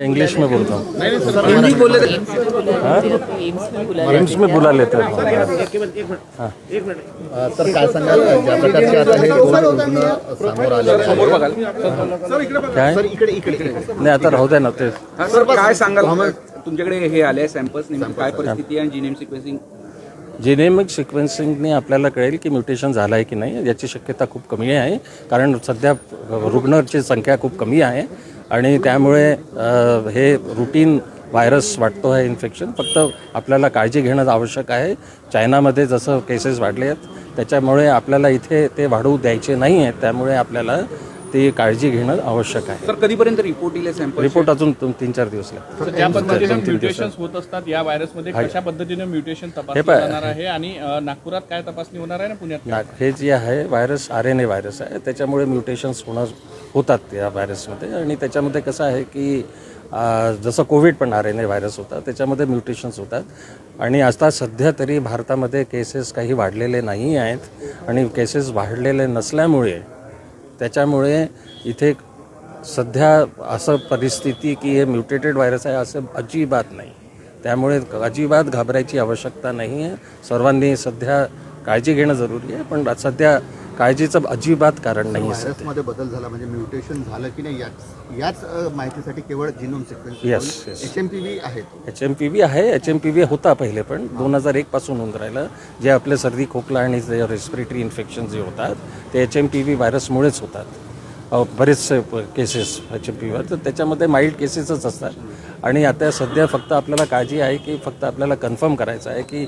English में बोलता हूँ। हिंदी बोले थे। एम्स में बुला लेते हैं। तर काय सांगाल? ज्या प्रकारचे आता हे दोन रुग्ण समोर आलेले आहेत. काय? सर इकडे इकडे इकडे. नाही आता राहू द्या ना ते. हा, सर काय सांगाल? तुमच्याकडे हे आले सॅम्पल्स नेमकी काय परिस्थिती आहे आणि जीनेम सिक्वेन्सिंग जेनेमिक सिक्वेन्सिंगने आपल्याला कळेल की म्युटेशन झालं आहे की नाही याची शक्यता खूप कमी आहे. कारण सध्या रुग्णाची संख्या खूप कमी आहे. आणि त्यामुळे हे रुटीन व्हायरस वाटतो आहे इन्फेक्शन फक्त आपल्याला काळजी घेणं आवश्यक आहे. चायनामध्ये जसं केसेस वाढले आहेत त्याच्यामुळे आपल्याला इथे ते वाढवू द्यायचे नाही आहेत त्यामुळे आपल्याला ती काळजी घेणं आवश्यक आहे. सर कधीपर्यंत रिपोर्ट येईल सॅम्पल रिपोर्ट अजून दोन तीन चार दिवस लागतील. ज्या पद्धतीने दोन तीन म्युटेशन दिवसात. होत असतात. या व्हायरसमध्ये कशा पद्धतीने म्युटेशन तपासलं पहा. जाणार आहे आणि अ, नागपुरात काय तपासणी होणार आहे ना पुण्यात? काय? नाग हे जे आहे virus R N A virus आहे. त्याच्यामुळे म्युटेशन्स होणार होतात या व्हायरसमध्ये आणि त्याच्यामध्ये कसं आहे की आ, जसं कोविड पण आर एन ए व्हायरस होता त्याच्यामध्ये म्युटेशन्स होतात. आणि आता सध्या तरी भारतामध्ये केसेस काही वाढलेले नाही आहेत. आणि केसेस वाढलेले नसल्यामुळे त्याच्यामुळे इथे सध्या असं परिस्थिती की हे म्युटेटेड व्हायरस आहे असं अजिबात नाही. त्यामुळे अजिबात घाबरायची आवश्यकता नाही आहे. सर्वांनी सध्या काळजी घेणं जरुरी आहे पण सध्या काळजीचं अजिबात कारण नाही व्हायरसमध्ये बदल झाला म्हणजे म्युटेशन झालं की नाही याच याच माहितीसाठी केवळ genome yes. H M P V आहे एच एम पी व्ही आहे एच एम पी व्ही होता पहिले पण दोन हजार एकपासून होऊन राहिलं. जे आपले सर्दी खोकला आणि जे रेस्पिरेटरी इन्फेक्शन जे होतात ते एच एम पी व्ही व्हायरसमुळेच होतात. बरेचसे केसेस एच एम पी व्हीवर तर त्याच्यामध्ये माइल्ड केसेसच असतात. आणि आता सध्या फक्त आपल्याला काळजी आहे की फक्त आपल्याला कन्फर्म करायचं आहे की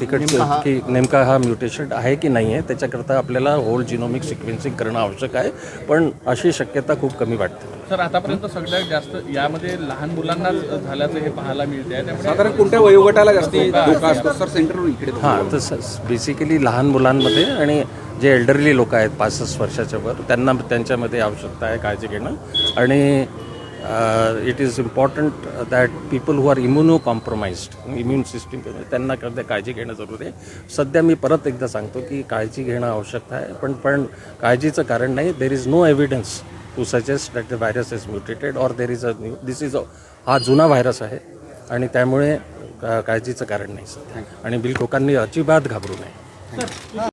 तिकडचं की नेमका हा म्युटेशन आहे की नाही आहे त्याच्याकरता आपल्याला होल जिनोमिक सिक्वेन्सिंग करणं आवश्यक आहे पण अशी शक्यता खूप कमी वाटते. सर आतापर्यंत सगळ्यात जास्त यामध्ये लहान मुलांना झाल्याचं हे पाहायला मिळते आहे साधारण कोणत्या वयोगटाला जास्ती धोका असतो? सर सेंटर इकडे हां तर बेसिकली लहान मुलांमध्ये आणि जे एल्डरली लोक आहेत पासष्ट वर्षाच्या वर त्यांना त्यांच्यामध्ये आवश्यकता आहे काळजी घेणं. आणि it is important that people who are immunocompromised immune system त्यांना करता काळजी घेणं जरुरी आहे. सध्या मी परत एकदा सांगतो की काळजी घेणं आवश्यक आहे पण पण काळजीचं कारण नाही. There is no evidence to suggest that the virus is mutated or there is a new this is a हा जुना व्हायरस आहे आणि त्यामुळे काळजीचं कारण नाही. सध्या आणि बिल लोकांनी अजिबात घाबरू नये.